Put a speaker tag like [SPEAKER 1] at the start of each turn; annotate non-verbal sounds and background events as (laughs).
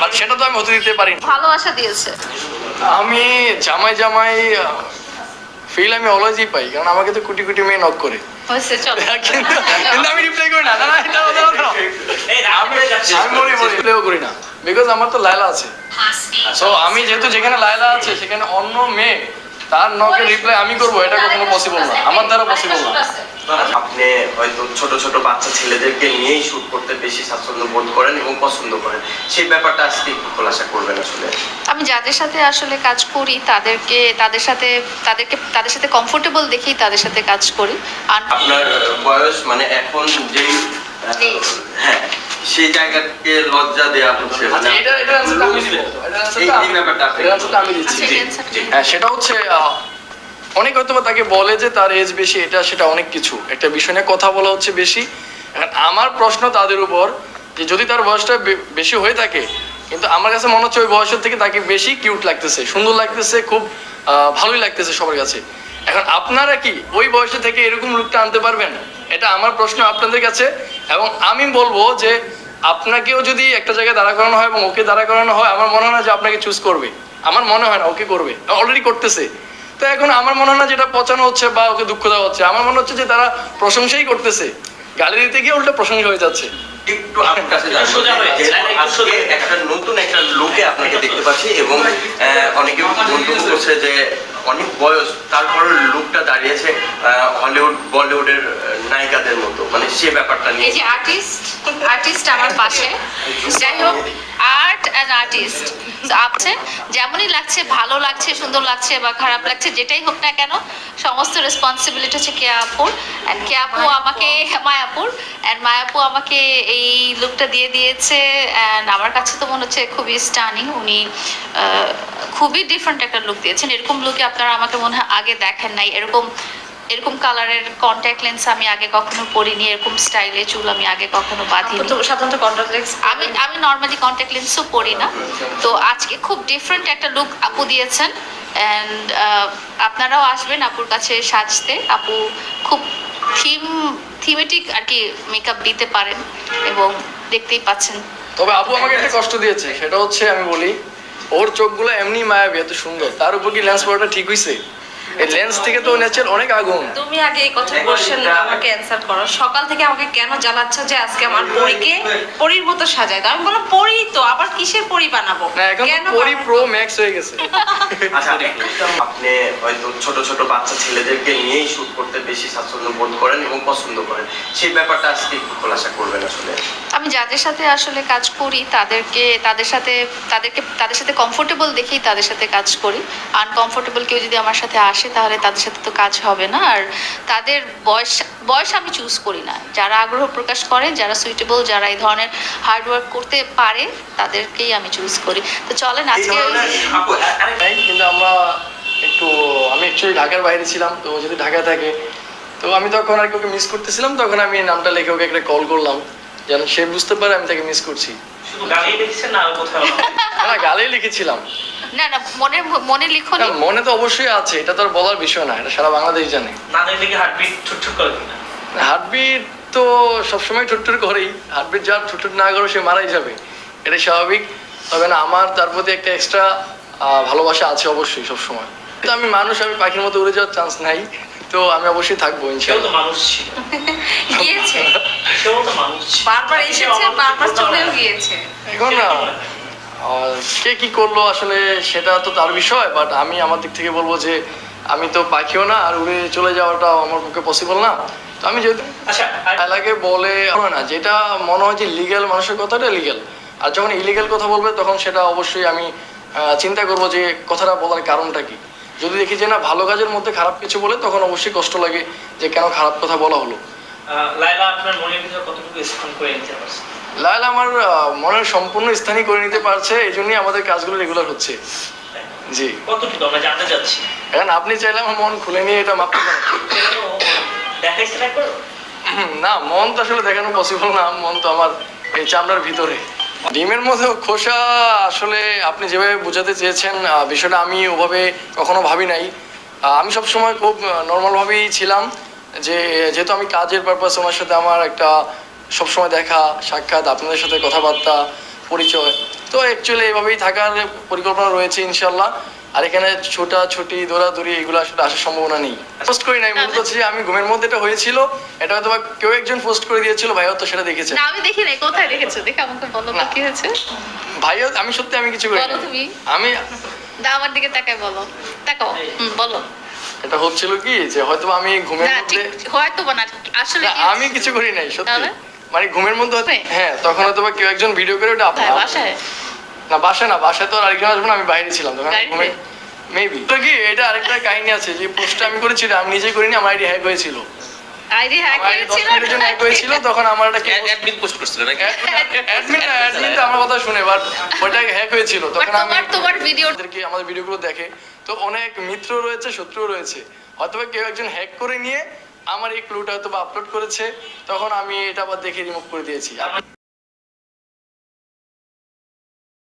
[SPEAKER 1] But সেটা তো আমি হতে দিতে পারি
[SPEAKER 2] ভালোবাসা দিয়েছে।
[SPEAKER 1] আমি জামাই জামাই ফিল আমি অলওয়েজই পাই কারণ আমাকে তো কোটি কোটি মেয়ে নক করে। (laughs) কিন্তু কিন্তু আমি রিপ্লাই করি না। না না এটা দাঁড়াও, দাঁড়াও। আমি আমি বলি বলি। রিপ্লাইও করি না। বিকজ আমার তো লায়লা আছে। সো আমি যেহেতু যেখানে লায়লা আছে সেখানে অন্য মেয়ে তার নকে রিপ্লাই আমি করব এটা কখনো পসিবল না। আমার দ্বারা পসিবল না।
[SPEAKER 3] আপনি হয়তো ছোট ছোট বাচ্চা ছেলেদেরকে নিয়েই শুট করতে বেশি স্বাচ্ছন্দ্য বোধ করেন এবং পছন্দ করেন। সেই ব্যাপারটা আজকে একটু খোলাসা করবেন আসলে।
[SPEAKER 2] আমি যাদের সাথে আসলে কাজ করি তাদেরকে তাদের সাথে তাদেরকে তাদের সাথে কমফোর্টেবল দেখেই তাদের সাথে কাজ করি। আর
[SPEAKER 3] আপনার বয়স মানে এখন যেই হ্যাঁ সেই জায়গাকে লজ্জা দেওয়া হচ্ছে।
[SPEAKER 1] আচ্ছা
[SPEAKER 2] আচ্ছা।
[SPEAKER 1] হ্যাঁ সেটা হচ্ছে অনেক হয়তো বা তাকে বলে যে তার এজ বেশি এটা সেটা অনেক কিছু। একটা বিষয় নিয়ে কথা বলা হচ্ছে বেশি। এখন আমার প্রশ্ন তাদের উপর যে যদি তার বয়সটা বেশি হয়ে থাকে কিন্তু আমার কাছে মনে হচ্ছে ওই বয়সের থেকে তাকে বেশি কিউট লাগতেছে সুন্দর লাগতেছে খুব ভালোই লাগতেছে সবার কাছে। এখন আপনারা কি ওই বয়সে থেকে এরকম লুকটা আনতে পারবেন? এটা আমার প্রশ্ন আপনাদের কাছে এবং আমি বলব যে আপনাকেও যদি একটা জায়গায় দাঁড়া করানো হয় এবং ওকে দাঁড়া করানো হয় আমার মনে হয় না যে আপনাকে চুজ করবে। আমার মনে হয় না ওকে করবে। অলরেডি করতেছে। তো এখন আমার মনে হয় না যেটা পচানো হচ্ছে বা ওকে দুঃখ দেওয়া হচ্ছে। আমার মনে হচ্ছে যে তারা প্রশংসাই করতেছে। গালি দিতে গিয়ে উল্টো প্রশংসা হয়ে যাচ্ছে।
[SPEAKER 3] একটু আপনার কাছে আপনাকে দেখতে পাচ্ছি এবং অনেকে মন্তব্য করছে যে অনেক বয়স তারপর লুকটা দাঁড়িয়েছে হলিউড, বলিউডের নায়িকাদের মতো। মানে সে ব্যাপারটা নিয়ে।
[SPEAKER 2] এই যে আর্টিস্ট আর্টিস্ট আমার পাশে। যাই হোক, আর্ট অ্যান্ড আর্টিস্ট। আছে যেমনই লাগছে, ভালো লাগছে, সুন্দর লাগছে বা খারাপ লাগছে, যেটাই হোক না কেন, সমস্ত রেসপন্সিবিলিটি হচ্ছে কে আপুর। অ্যান্ড কে আপু আমাকে মায়াপুর অ্যান্ড মায়াপু আমাকে এই লুকটা দিয়ে দিয়েছে। অ্যান্ড আমার কাছে তো মনে হচ্ছে খুবই স্টানিং উনি খুবই ডিফারেন্ট একটা লুক দিয়েছেন। এরকম লুকে আপনারা আমাকে মনে হয় আগে দেখেন নাই। এরকম এরকম কালারের কন্ট্যাক্ট লেন্স আমি আগে কখনো পরিনি এরকম স্টাইলে চুল আমি আগে কখনো বাঁধিনি।
[SPEAKER 4] তো সাধারণত কন্ট্যাক্ট লেন্স
[SPEAKER 2] আমি আমি নর্মালি কন্ট্যাক্ট লেন্সও পরি না। তো আজকে খুব ডিফারেন্ট একটা লুক আপু দিয়েছেন। অ্যান্ড আপনারাও আসবেন আপুর কাছে সাজতে। আপু খুব থিম থিমেটিক আর কি মেকআপ দিতে পারেন এবং দেখতেই পাচ্ছেন।
[SPEAKER 1] তবে আপু আমাকে একটা কষ্ট দিয়েছে, সেটা হচ্ছে আমি বলি, ওর চোখগুলো এমনি মায়াবী, এত সুন্দর। তার উপর কি লেন্স পড়াটা ঠিক হইছে? এই লেন্স থেকে তো নেচার অনেক আগুন।
[SPEAKER 4] তুমি আগে এই কথা কোশ্চেন আমাকে অ্যান্সার করো। সকাল থেকে আমাকে কেন জানাচ্ছ যে আজকে আমার পরীকে পরীর মতো সাজায়? দাও আমি বললাম পরী তো আবার কিসের পরী বানাবো? কেন
[SPEAKER 1] পরি প্রো ম্যাক্স হয়ে গেছে। (laughs)
[SPEAKER 3] আচ্ছা আপনি হয়তো ছোট ছোট বাচ্চা ছেলেদেরকে নিয়েই শুট করতে বেশি স্বাচ্ছন্দ্য বোধ করেন এবং পছন্দ করেন। সেই ব্যাপারটা আজকে একটু খোলাসা করবেন আসলে।
[SPEAKER 2] আমি যাদের সাথে আসলে কাজ করি তাদেরকে তাদের সাথে তাদেরকে তাদের সাথে কমফোর্টেবল দেখেই তাদের সাথে কাজ করি। আনকমফোর্টেবল কেউ যদি আমার সাথে আসে তাহলে তাদের সাথে তো কাজ হবে না। আর তাদের বয়স বয়স আমি চুজ করি না। যারা আগ্রহ প্রকাশ করে যারা সুইটেবল যারা এই ধরনের হার্ড ওয়ার্ক করতে পারে তাদেরকেই আমি চুজ করি। তো চলেন আজকে
[SPEAKER 1] কিন্তু আমরা একটু আমি অ্যাকচুয়ালি ঢাকার বাইরে ছিলাম তো যদি ঢাকায় থাকে তো আমি তখন আর কি ওকে মিস করতেছিলাম তখন আমি নামটা লিখে ওকে একটা কল করলাম। যেন সে বুঝতে পারে আমি তাকে মিস করছি।
[SPEAKER 5] গালি
[SPEAKER 1] গালেই লিখেছিলাম।
[SPEAKER 2] না না মনে মনে লিখো
[SPEAKER 1] না, মনে তো অবশ্যই আছে এটা তো বলার বিষয় না এটা সারা বাংলাদেশ জানে।
[SPEAKER 5] না দেখলে কি হার্টবিট ছুটছুট করে কিনা?
[SPEAKER 1] হার্টবিট তো সবসময় ঠুটঠুট করেই হার্টবিট যার ঠুটঠুট না করে সে মারাই যাবে এটাই স্বাভাবিক। তবে না আমার তার প্রতি একটা এক্সট্রা ভালোবাসা আছে অবশ্যই সবসময়। তো আমি মানুষ আমি পাখির মতো উড়ে যাওয়ার চান্স নাই তো আমি অবশ্যই থাকব ইনশাল্লাহ।
[SPEAKER 5] মানুষ ছিল। (laughs)
[SPEAKER 4] গিয়েছে।
[SPEAKER 5] মানুষ
[SPEAKER 4] বারবার এসেছে বারবার চলেও গিয়েছে।
[SPEAKER 1] এখন না কে কি করল আসলে সেটা তো তার বিষয় বাট আমি আমার দিক থেকে বলব যে আমি তো পাখিও না আর উড়ে চলে যাওয়াটা আমার পক্ষে পসিবল না। তো আমি যেহেতু
[SPEAKER 5] আচ্ছা
[SPEAKER 1] এলাকে বলে হয় না যেটা মনে হয় যে লিগ্যাল মানুষের কথাটা লিগ্যাল আর যখন ইলিগাল কথা বলবে তখন সেটা অবশ্যই আমি চিন্তা করব যে কথাটা বলার কারণটা কি। যদি দেখি যে না ভালো কাজের মধ্যে খারাপ কিছু বলে তখন অবশ্যই কষ্ট লাগে যে কেন খারাপ কথা বলা হলো।
[SPEAKER 5] লায়লা আপনার মনের ভিতরে কতটুকু স্থান করে নিতে পারছে
[SPEAKER 1] লাইল আমার মনের সম্পূর্ণ স্থানই করে নিতে পারছে এই জন্যই আমাদের কাজগুলো রেগুলার হচ্ছে। জি।
[SPEAKER 5] কতটুকু আমরা জানতে চাচ্ছি?
[SPEAKER 1] এখন আপনি চাইলে আমার মন খুলে নিয়ে এটা মাপতে পারেন। না মন তো আসলে দেখানো পসিবল না মন তো আমার এই চামড়ার ভিতরে। ডিমের মধ্যে খোসা আসলে আপনি যেভাবে বোঝাতে চেয়েছেন বিষয়টা আমি ওভাবে কখনো ভাবি নাই। আমি সবসময় খুব নর্মালভাবেই ছিলাম যে যেহেতু আমি কাজের পারপাস ওনার সাথে আমার একটা সবসময় দেখা সাক্ষাৎ আপনাদের সাথে কথাবার্তা পরিচয়। তো অ্যাকচুয়ালি এইভাবেই থাকার পরিকল্পনা রয়েছে ইনশাল্লাহ আর এখানে ছোটা ছুটি দৌড়াদৌড়ি এগুলো আসলে আসার সম্ভাবনা নেই। পোস্ট করি নাই মূলত হচ্ছে আমি ঘুমের মধ্যে এটা হয়েছিল এটা হয়তো কেউ একজন পোস্ট করে দিয়েছিল ভাই হয়তো সেটা দেখেছে।
[SPEAKER 2] না আমি দেখি নাই কোথায় দেখেছ? দেখে আমাকে বলো
[SPEAKER 1] না।
[SPEAKER 2] কি হয়েছে?
[SPEAKER 1] ভাইও আমি সত্যি আমি কিছু করি
[SPEAKER 2] বলো তুমি।
[SPEAKER 1] আমি
[SPEAKER 2] দা আমার দিকে তাকায় বলো। তাকাও হুম, বলো।
[SPEAKER 1] এটা হচ্ছিল কি যে হয়তো আমি ঘুমের মধ্যে
[SPEAKER 2] হয়তো না আসলে
[SPEAKER 1] আমি কিছু করি নাই সত্যি? মানে ঘুমের মধ্যে হয়তো-
[SPEAKER 2] হ্যাঁ।
[SPEAKER 1] হ্যাঁ তখন হয়তো কেউ একজন ভিডিও করে ওটা
[SPEAKER 2] কোথায়?
[SPEAKER 1] upload-
[SPEAKER 2] বাসায়।
[SPEAKER 1] না বাসায় না বাসায় তো আরেকজন আসবে না আমি বাইরে ছিলাম তখন। ঘুমে মেবি তো কি এটা আরেকটা কাহিনী আছে যে পোস্টটা আমি করেছি আমি নিজেই করিনি আমার আইডি হ্যাক হয়েছিল।
[SPEAKER 2] আইডি হ্যাক
[SPEAKER 1] আমার আইডি
[SPEAKER 2] হয়েছিল?
[SPEAKER 1] হ্যাক হয়েছিল তখন আমার একটা
[SPEAKER 6] অ্যাডমিন পোস্ট করছিল নাকি?
[SPEAKER 1] অ্যাডমিন না অ্যাডমিন তো আমার কথা শুনে বাট ওটা হ্যাক হয়েছিল। তখন আমি
[SPEAKER 2] তোমার তোমার ভিডিও
[SPEAKER 1] ওদেরকে আমাদের ভিডিওগুলো দেখে। তো অনেক মিত্র রয়েছে শত্রু রয়েছে। অথবা কেউ একজন হ্যাক করে নিয়ে আমার এই ক্লুটা হয়তো বা আপলোড করেছে, তখন আমি এটা আবার দেখে রিমুভ করে দিয়েছি।